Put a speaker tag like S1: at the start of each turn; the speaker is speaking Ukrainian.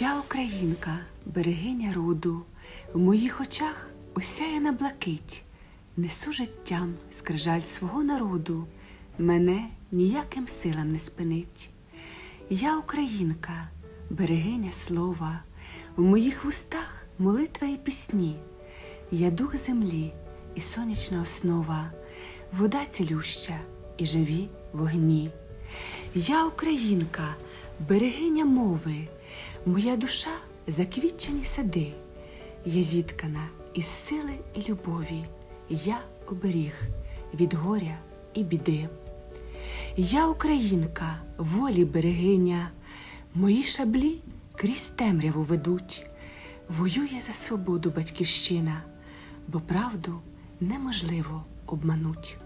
S1: Я українка, берегиня роду, в моїх очах осяяна блакить, несу життям скрижаль свого народу, мене ніяким силам не спинить. Я українка, берегиня слова, в моїх вустах молитва і пісні, я дух землі і сонячна основа, вода цілюща і живі вогні. Я українка, берегиня мови, моя душа заквітчені сади. Я зіткана із сили і любові, я оберіг від горя і біди. Я українка, волі берегиня, мої шаблі крізь темряву ведуть, воює за свободу батьківщина, бо правду неможливо обмануть.